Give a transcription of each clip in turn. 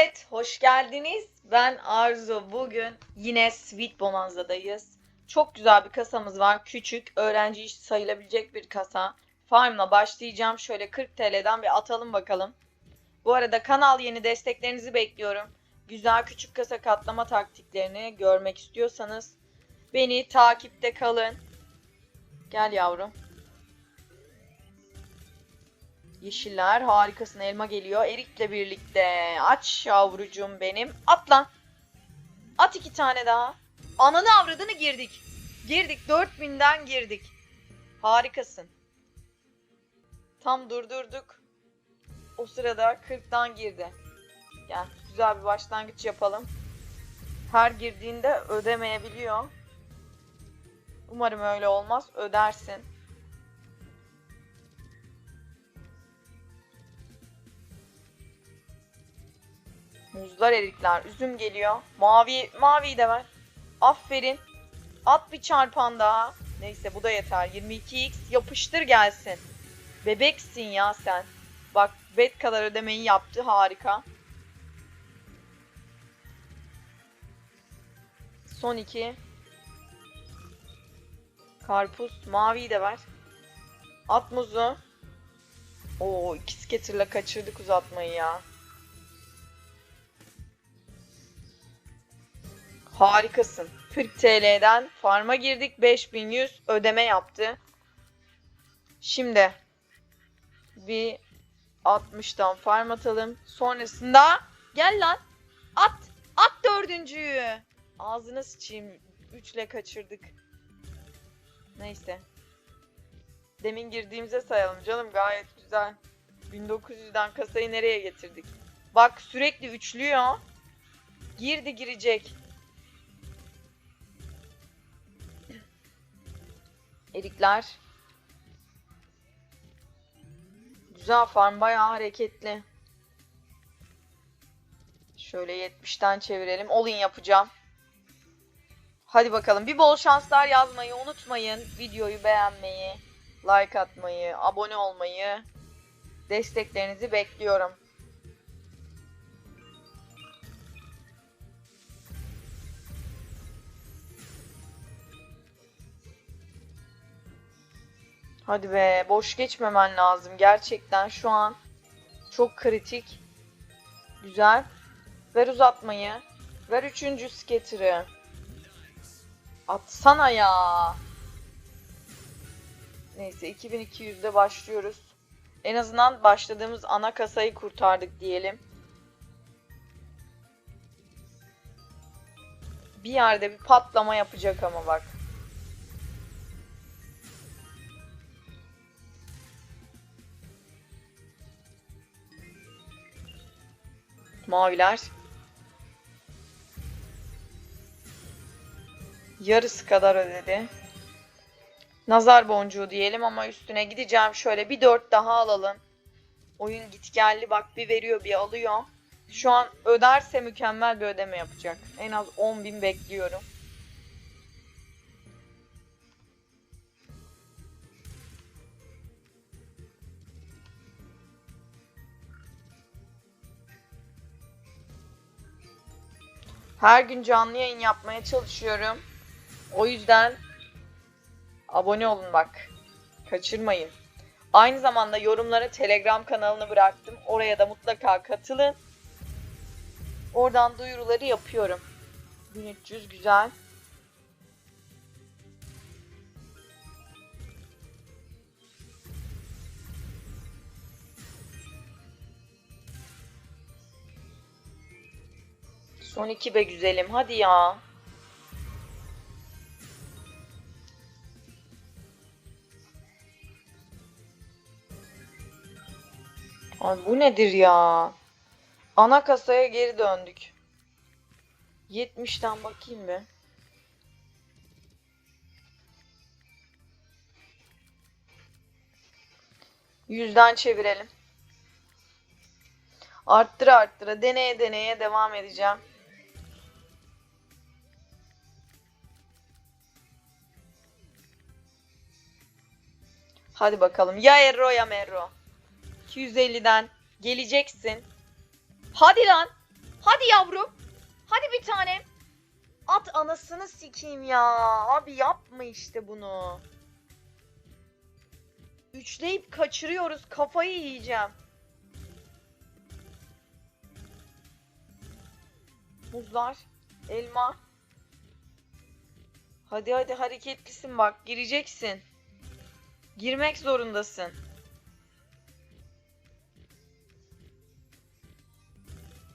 Millet hoş geldiniz. Ben Arzu. Bugün yine Sweet Bonanza'dayız. Çok güzel bir kasamız var. Küçük, öğrenci işi sayılabilecek bir kasa. Farm'la başlayacağım. Şöyle 40 TL'den bir atalım bakalım. Bu arada kanal yeni desteklerinizi bekliyorum. Güzel küçük kasa katlama taktiklerini görmek istiyorsanız beni takipte kalın. Gel yavrum. Yeşiller harikasın elma geliyor. Erik'le birlikte. Aç yavrucuğum benim. At lan. At iki tane daha. Ananı avradını girdik. Girdik 4000'den girdik. Harikasın. Tam durdurduk. O sırada 40'dan girdi. Gel güzel bir başlangıç yapalım. Her girdiğinde ödemeyebiliyor. Umarım öyle olmaz. Ödersin. Muzlar, erikler, üzüm geliyor. Mavi, maviyi de ver. Aferin. At bir çarpan daha. Neyse bu da yeter. 22x yapıştır gelsin. Bebeksin ya sen. Bak bet kadar ödemeyi yaptı harika. Son iki. Karpuz. Maviyi de ver. At muzu. Oo iki skaterla kaçırdık uzatmayı ya. Harikasın. 40 TL'den farma girdik. 5100 ödeme yaptı. Şimdi bir 60'tan farm atalım. Sonrasında gel lan. At. At dördüncüyü. Ağzına sıçayım. 3 ile kaçırdık. Neyse. Demin girdiğimize sayalım canım gayet güzel. 1900'den kasayı nereye getirdik? Bak sürekli üçlüyor. Girdi girecek. Erikler. Güzel farm bayağı hareketli. Şöyle 70'ten çevirelim. All in yapacağım. Hadi bakalım. Bir bol şanslar yazmayı unutmayın. Videoyu beğenmeyi, like atmayı, abone olmayı, desteklerinizi bekliyorum. Hadi be, boş geçmemen lazım. Gerçekten şu an çok kritik. Güzel. Ver uzatmayı. Ver üçüncü skatter'ı. Atsana ya. Neyse 2200'de başlıyoruz. En azından başladığımız ana kasayı kurtardık diyelim. Bir yerde bir patlama yapacak ama bak. Maviler. Yarısı kadar ödedi. Nazar boncuğu diyelim ama üstüne gideceğim. Şöyle bir dört daha alalım. Oyun gitgelli bak bir veriyor bir alıyor. Şu an öderse mükemmel bir ödeme yapacak. En az 10.000 bekliyorum. Her gün canlı yayın yapmaya çalışıyorum. O yüzden abone olun bak. Kaçırmayın. Aynı zamanda yorumlara Telegram kanalını bıraktım. Oraya da mutlaka katılın. Oradan duyuruları yapıyorum. 1300 güzel. Son iki be güzelim. Hadi ya. Abi bu nedir ya? Ana kasaya geri döndük. 70'ten bakayım bir. Yüzden çevirelim. Arttıra arttıra deneye deneye devam edeceğim. Hadi bakalım. Ya Erro ya Merro. 250'den geleceksin. Hadi lan. Hadi yavrum. Hadi bir tanem. At anasını sikeyim ya. Abi yapma işte bunu. Üçleyip kaçırıyoruz. Kafayı yiyeceğim. Muzlar. Elma. Hadi hadi hareketlisin bak. Gireceksin. Girmek zorundasın.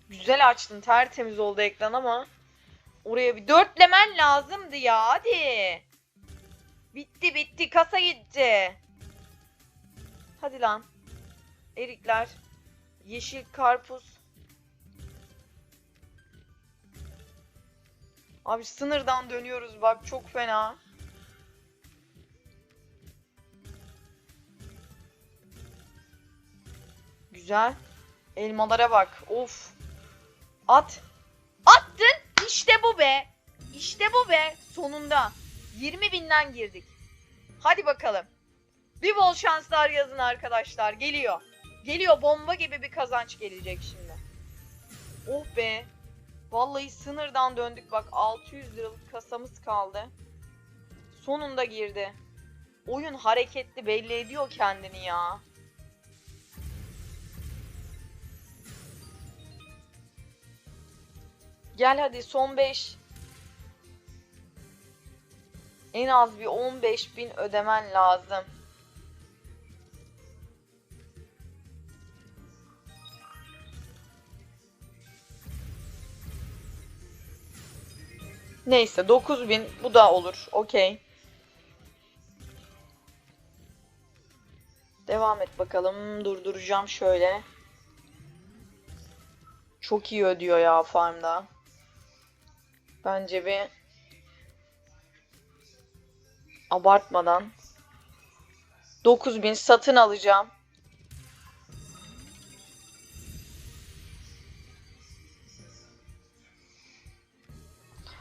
Güzel açtın. Tertemiz oldu ekran ama oraya bir dörtlemen lazımdı ya. Hadi. Bitti bitti. Kasa gitti. Hadi lan. Erikler. Yeşil karpuz. Abi sınırdan dönüyoruz bak çok fena. Güzel. Elmalara bak. Of. At. Attın. İşte bu be. İşte bu be. Sonunda. 20 binden girdik. Hadi bakalım. Bir bol şanslar yazın arkadaşlar. Geliyor. Geliyor. Bomba gibi bir kazanç gelecek şimdi. Oh be. Vallahi sınırdan döndük. Bak 600 liralık kasamız kaldı. Sonunda girdi. Oyun hareketli belli ediyor kendini ya. Gel hadi son 5. En az bir 15 bin ödemen lazım. Neyse 9000 bu da olur. Okey. Devam et bakalım. Durduracağım şöyle. Çok iyi ödüyor ya farmda. Bence bir abartmadan 9000 satın alacağım.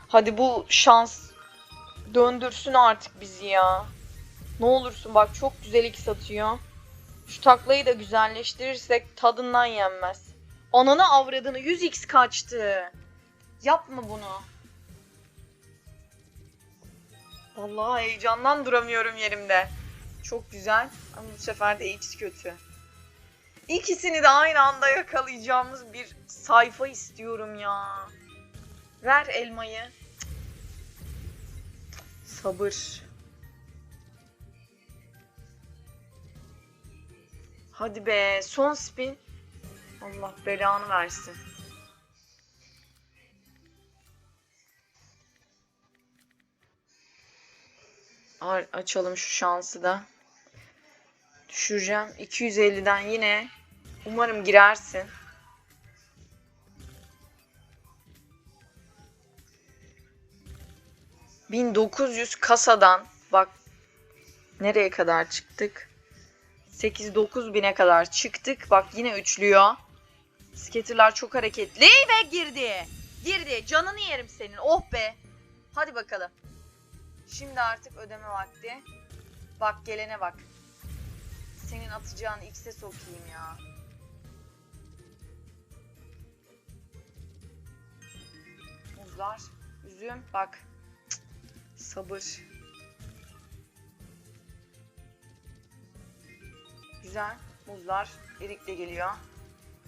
Hadi bu şans döndürsün artık bizi ya. Ne olursun bak çok güzel iki satıyor. Şu taklayı da güzelleştirirsek tadından yenmez. Ananı avradını 100x kaçtı. Yapma bunu. Vallahi heyecandan duramıyorum yerimde. Çok güzel ama bu sefer de X kötü. İkisini de aynı anda yakalayacağımız bir sayfa istiyorum ya. Ver elmayı. Sabır. Hadi be son spin. Allah belanı versin. Açalım şu şansı da. Düşüreceğim. 250'den yine. Umarım girersin. ...1900 kasadan... ...bak... ...nereye kadar çıktık? 8-9 bine kadar çıktık. Bak yine üçlüyor. Skaterlar çok hareketli ve girdi. Girdi. Canını yerim senin. Oh be. Hadi bakalım. Şimdi artık ödeme vakti. Bak gelene bak. Senin atacağın X'e sokayım ya. Muzlar, üzüm, bak. Cık, Sabır. Güzel. Muzlar, erik de geliyor.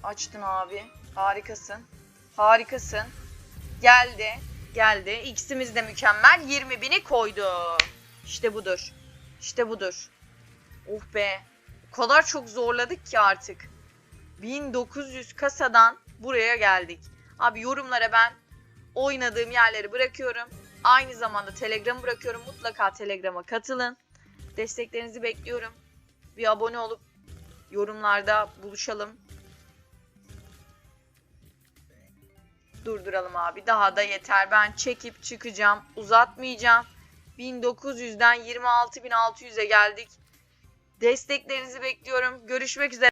Açtın abi. Harikasın. Harikasın. Geldi. Geldi. X'imiz de mükemmel. 20 bini koydu. İşte budur. İşte budur. Oh be. O kadar çok zorladık ki artık. 1900 kasadan buraya geldik. Abi yorumlara ben oynadığım yerleri bırakıyorum. Aynı zamanda Telegram bırakıyorum. Mutlaka Telegram'a katılın. Desteklerinizi bekliyorum. Bir abone olup yorumlarda buluşalım. Durduralım abi. Daha da yeter. Ben çekip çıkacağım. Uzatmayacağım. 1900'den 26.600'e geldik. Desteklerinizi bekliyorum. Görüşmek üzere.